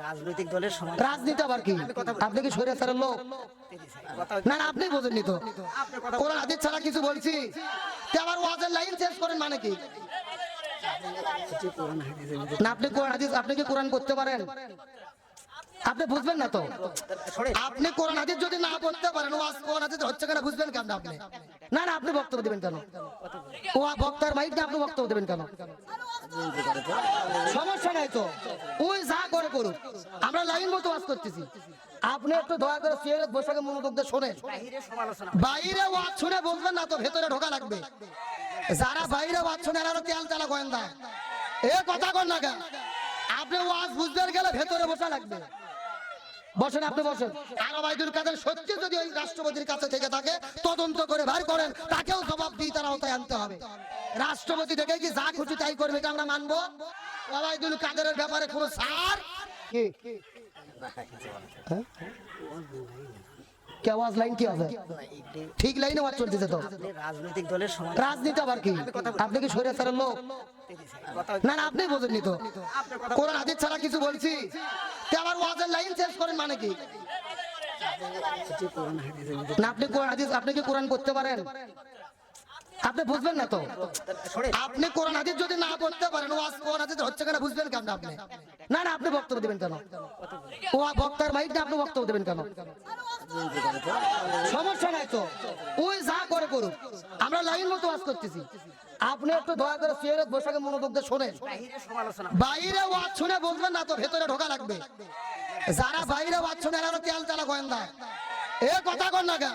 রাজনৈতিক দলের সমাজ রাজনীতি আবার কি? আপনি কি স্বৈরাচারের লোক? না না আপনি বোঝেননি তো। কোরআন হাদিস ছাড়া কিছু বলছি। আবার ওয়াজের লাইন চেঞ্জ করেন মানে কি? না আপনি কোরআন হাদিস আপনি কি কোরআন করতে পারেন? আপনি বুঝবেন না তো? আপনি কোরআন হাদিস যদি না পড়তে পারেন ওয়াজ কোরআন হাদিস হচ্ছে কেন বুঝবেন কেন আপনি? না না আপনি বক্তব্য দিবেন কেন? ও বক্তার মাইক না আপনি বক্তব্য দিবেন কেন? সমস্যা নাই তো। ওই যা করে করুক। আমরা লাইন মতো ওয়াজ করতেছি। আপনি একটু দয়া করে চেয়ারে বসে মনোযোগ দিয়ে শোনেন। বাইরে ওয়াজ শুনে বলবেন না তো ভেতরে ঢোকা লাগবে। যারা বাইরে ওয়াজ শুনে এরা তেল চালা গোয়েন্দা। এ কথা কর না আপনি ওয়াজ বুঝতে গেলে ভেতরে বসা লাগবে। বসেন আপনি বসেন। আর ওবায়দুল কাদের সত্যি যদি ওই রাষ্ট্রপতির কাছে থেকে থাকে, তদন্ত করে বার করেন, তাকেও জবাব দিয়ে তারা আওতায় আনতে হবে। রাষ্ট্রপতি দেখে কি যা খুশি তাই করবে এটা আমরা মানবো? ওবায়দুল কাদেরের ব্যাপারে কোনো সার? কি? আপনি কি আপনি ছাড়া কিছু বলছি? আবার ওয়াজের লাইন চেঞ্জ করেন মানে কি? না, আপনি আপনি কি কোরআন করতে পারেন? আপনি বুঝবেন না তো? আপনি কোরআন হাদিস যদি না পড়তে পারেন, ওয়াজ কোরআন হাদিস হচ্ছে কেন বুঝবেন কেন আপনি? না না, আপনি বক্তব্য দেবেন কেন? ও বক্তার মাইক না আপনি বক্তব্য দেবেন কেন? সমস্যা নাই তো। ওই যা করে করুক। আমরা লাইন মতো ওয়াজ করতেছি। আপনি একটু দয়া করে চেয়ারে বসে মনোযোগ দিয়ে শোনেন। বাইরে ওয়াজ শুনে বলবেন না তো, ভেতরে ঢোকা লাগবে। যারা বাইরে ওয়াজ শুনে, এরা তেল চালা গোয়েন্দা। এ কথা কর না কেন?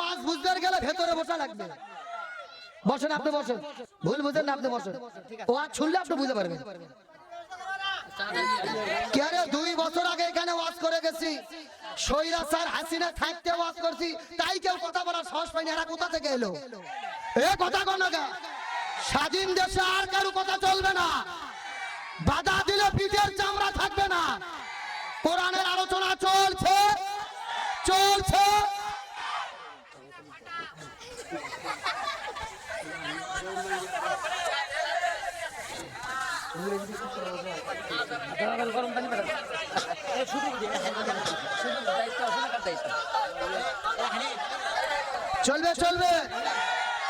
ওয়াজ বুঝতে গেলে ভেতরে বসা লাগবে। বসেন আপনি বসেন। ভুল বুঝেন না আপনি বসেন। ওয়াজ শুনলে আপনি বুঝতে পারবেন। কে রে, দুই বছর আগে এখানে ওয়াজ করে গেছি। সৈরা স্যার হাসিনা থাকতে ওয়াজ করছি তাই কেউ কথা বলার সাহস পাইনি এরা কোথা থেকে এলো? এ কথা কর না স্বাধীন দেশে আর কারও কথা চলবে না। বাধা দিলে পিঠের চামড়া থাকবে না। কোরআনের আলোচনা চলছে। চলবে চলবে।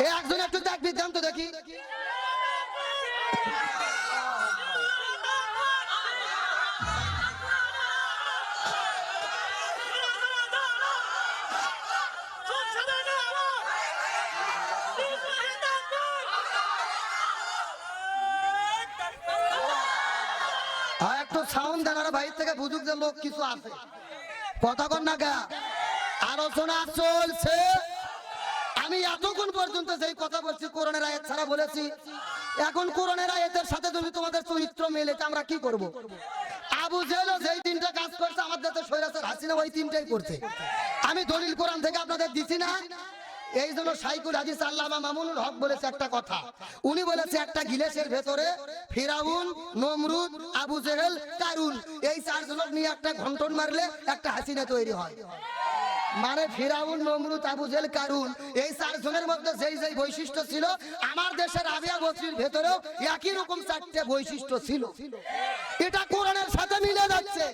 এ একজন একটু দেখ বিদ্যান্ত দেখি। আর একটু সাউন্ড দেন বাইর থেকে বুঝুক যে লোক কিছু আছে। কথা কন না গা আলোচনা চলছে। আমি এতক্ষণ পর্যন্ত যেই কথা বলছি, কোরআনের আয়াত ছাড়া বলেছি। এখন কোরআনের আয়াতের সাথে যদি তোমাদের চরিত্র মেলে, তা আমরা কি করব? আবু জেলও যেই তিনটা কাজ করছে, আমাদের দেশে সৈরাসের হাসিনা ওই তিনটাই করছে। আমি দলিল কোরআন থেকে আপনাদের দিছি না। এই জন্য সাইকুল হাদিস আল্লামা মামুনুল হক বলেছে একটা কথা। উনি বলেছে, একটা গিলেসের ভেতরে ফিরাউন, নমরুদ, আবু জেহেল, কারুন, এই চারজন নিয়ে একটা ঘন্টন মারলে একটা হাসিনা তৈরি হয়। মানে ফিরাউন, নমরুদ, আবু জেল কারুন, এই চারজনের মধ্যে যেই যেই বৈশিষ্ট্য ছিল, আমার দেশের আবিয়া বস্তির ভেতরেও একই রকম চারটে বৈশিষ্ট্য ছিল। এটা কোরআনের সাথে মিলে যাচ্ছে।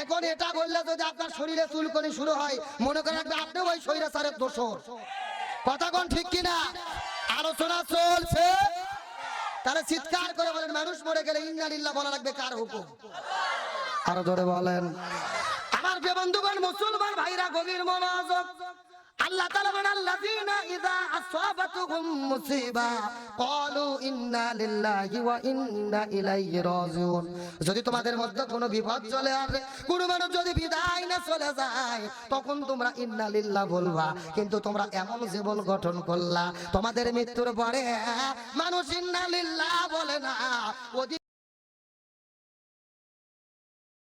এখন এটা বললে যদি আপনার শরীরে চুলকনি শুরু হয়, মনে করে রাখবে আপনি ওই শরীরে সারের দোষর। কথা কোন ঠিক কিনা? আলোচনা চলছে। তারা চিৎকার করে বলেন, মানুষ মরে গেলে ইন্নালিল্লাহ বলা লাগবে কার হুকুম? আরও ধরে বলেন। আমার বন্ধুগণ, মুসলমান ভাইরা গভীর মনোযোগ আল্লাহ তাআলা বলেন ইযা আসাবাতুহুম মুসিবা, ক্বালু ইন্না লিল্লাহি ওয়া ইন্না ইলাইহি রাজিউন। যদি তোমাদের মধ্যে কোনো বিপদ চলে আসে, কোনো মানুষ যদি বিদায় না চলে যায়, তখন তোমরা ইন্না লিল্লাহ বলবা। কিন্তু তোমরা এমন জীবন গঠন করলা, তোমাদের মৃত্যুর পরে মানুষ ইন্না লিল্লাহ বলে না।